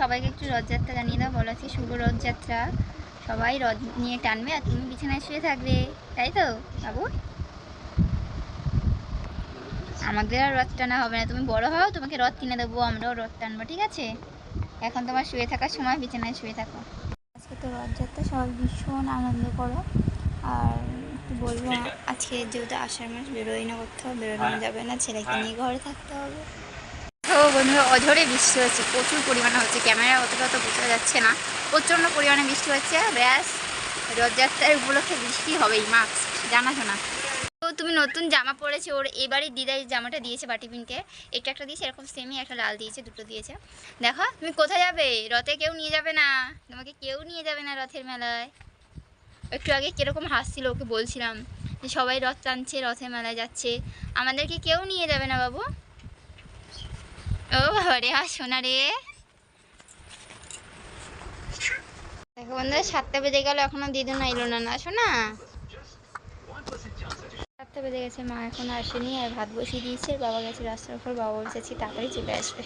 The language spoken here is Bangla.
সবাইকে একটু রথযাত্রা জানিয়ে দাও, বলো আজকে শুভ রথযাত্রা। সবাই রথ নিয়ে টানবে আর তুমি বিছানায় শুয়ে থাকবে, তাই তো, বাবু? আমাদের আর রথ টানা হবে না, তুমি বড় হও, তোমাকে রথ কিনে দেবো, আমরাও রথ টানবো, ঠিক আছে? এখন তোমার শুয়ে থাকার সময় বিছানায় শুয়ে থাকো। আজকে তো রথযাত্রা, সবাই ভীষণ আনন্দ করো। আর বলব, আজকে যেহেতু আষাঢ় মাস বেরোই না করতে হবে বেরোনো যাবে না, ছেলেকে নিয়ে ঘরে থাকতে হবে। বন্ধুরা অঝরে বৃষ্টি হচ্ছে, প্রচুর পরিমাণে হচ্ছে ক্যামেরা অতটা অত বোঝা যাচ্ছে না। প্রচণ্ড পরিমাণে বৃষ্টি হচ্ছে, ব্যাস, রথযাত্রার উপলক্ষে বৃষ্টি হবেই মাস্ক জানা শোনা তো তুমি নতুন জামা পরেছো, ওর এবারই দিদাই জামাটা দিয়েছে বাটি পিনকে। এটা একটা দিয়েছে, এরকম সেমই একটা লাল দিয়েছে, দুটো দিয়েছে। দেখো, তুমি কোথায় যাবে? রথে কেউ নিয়ে যাবে না। তোমাকে কেউ নিয়ে যাবে না রথের মেলায়। একটু আগে কীরকম হাসছিল ওকে বলছিলাম যে সবাই রথ টানছে, রথের মেলায় যাচ্ছে। আমাদেরকে কেউ নিয়ে যাবে না বাবু। ও বাবা রে রে সাতটা বেজে এলো না না শোনা সাতটা বেজে গেছে মা আসেনি আর ভাত বসিয়ে দিয়েছে বাবা গেছে রাস্তার উপর বাবা বসেছি তাড়াতাড়ি চলে আসবে